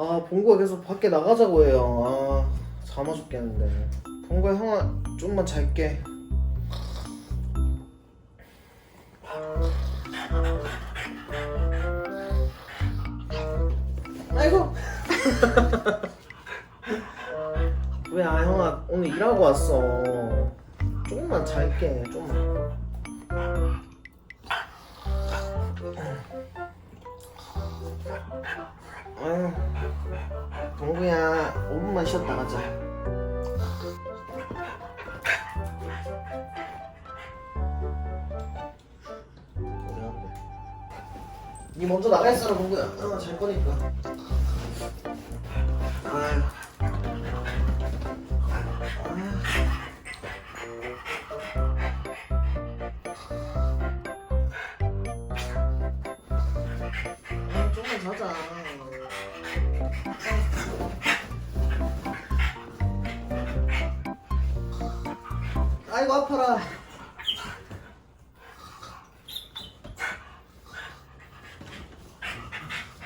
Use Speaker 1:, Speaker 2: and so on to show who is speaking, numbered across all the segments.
Speaker 1: 아 봉구가 계속 밖에 나가자고 해요. 아 잠아 죽겠는데. 봉구야 형아 좀만 잘게. 아이고. 왜 아 형아 오늘 일하고 왔어. 조금만 잘게 좀만 동구야 5분만 쉬었다 가자 니 먼저 나가 있어라 동구야 어, 잘 거니까 아유 아, 좀만 자자. 아이고 아파라.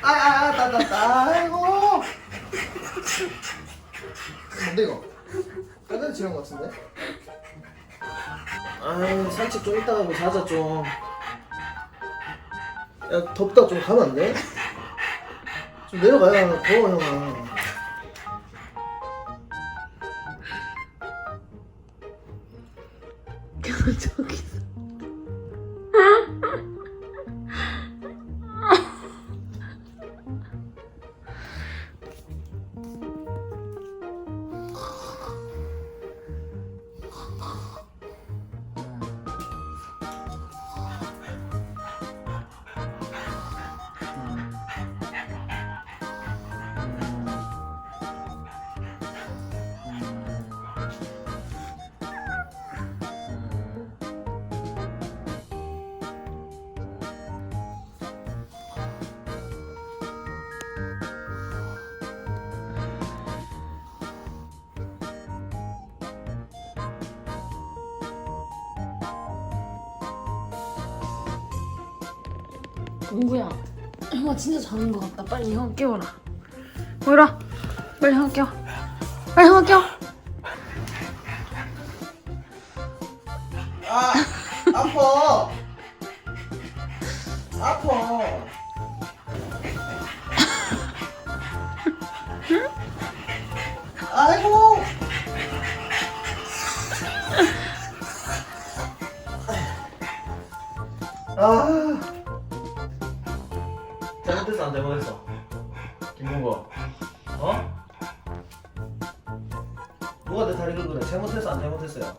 Speaker 1: 아아아 따따따 아이고. 뭔데 이거? 까다리 지난 것 같은데? 아이 산책 좀 이따 가고 자자 좀. 야 덥다 좀 가면 안 돼? 좀 내려가야 더워 형아.
Speaker 2: 저기 동구야. 형아 진짜 자는 것 같다. 빨리 형 깨워라. 보이라. 빨리 형 깨워. 빨리 형 깨워.
Speaker 1: 아 아파. 아파. 아이고. 아 잘못했어 안 잘못했어. 김문구 어? 누가 내 다리 긁으래 잘못했어 안 잘못했어요